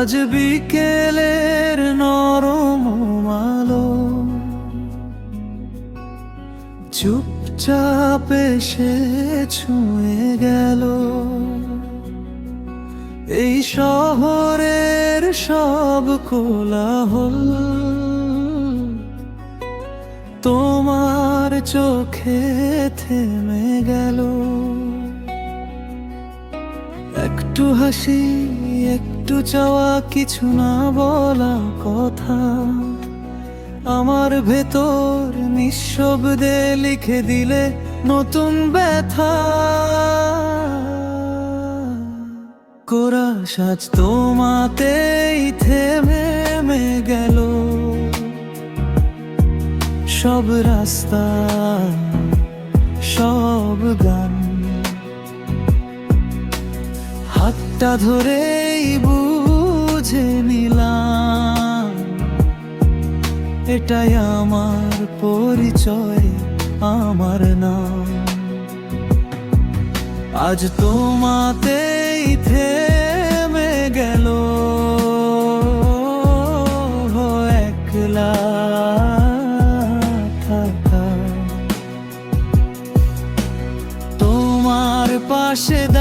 আজ বিকেলের নরম আলো। চুপচাপ এসে ছুঁয়ে গেল। এই শহরের সব কোলাহল। তোমার চোখে থেমে গেল। একটু হাসি একটু চাওয়া কিছু না বলা কথা। আমার ভেতর নিঃশব্দে লিখে দিলে নতুন ব্যথা। কোরা সাজ তোমাতেই থেমে মে গেল। সব রাস্তা, সব গান। হাতটা ধরেই বুঝে নিলাম। এটাই আমার পরিচয়, আমার নাম। আজ তোমাতেই থেমে গেল। একলা থাকা। তোমার পাশে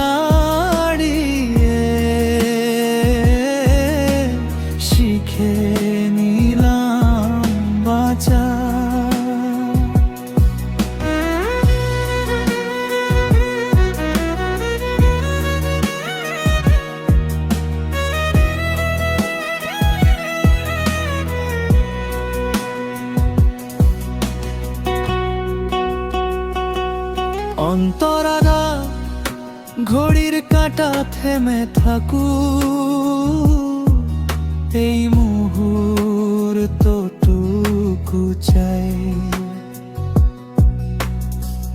অন্তরারা ঘড়ির কাঁটা থেমে থাকু এই মুহূর্তটুকু চাই।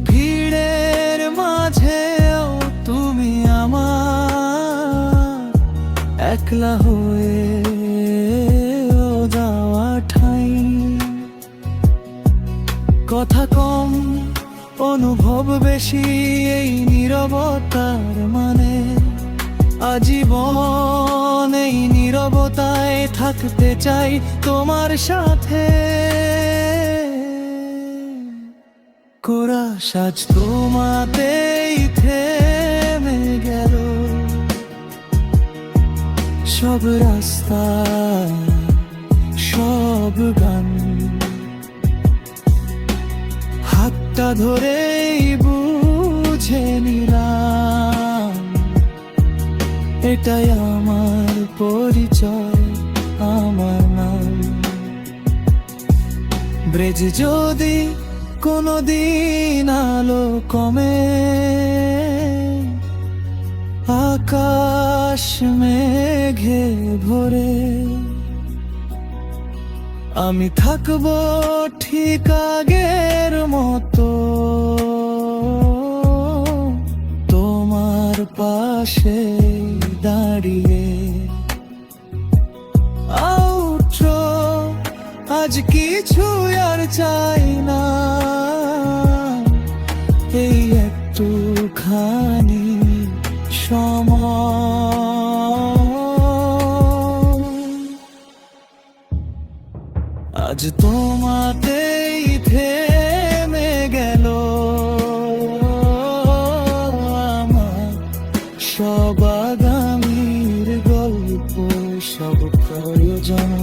ভিড়ের মাঝেও তুমি আমার একলা হয়ে যাওয়া ঠাই। কথা কম অনুভব বেশি এই নীরবতার মানে। আজীবন এই নীরবতায় থাকতে চাই তোমার সাথে। কোরা সাজ তোমাতেই থেমে গেল। সব রাস্তা, সব গান হাতটা ধরেই বুঝে নিলাম। এটাই আমার পরিচয়, আমার নাম। ব্রেজ যদি কোনদিন আলো কমে, আকাশ মেঘে ভরে আমি থাকব ঠিক আগের মতো। তোমার পাশে দাঁড়িয়ে আজ কিছু আর চাই না। এই একটু খানি সময়। আজ তোমাতেই থেমে গেল। আমার সব আগামীর গল্প সব প্রয়োজন।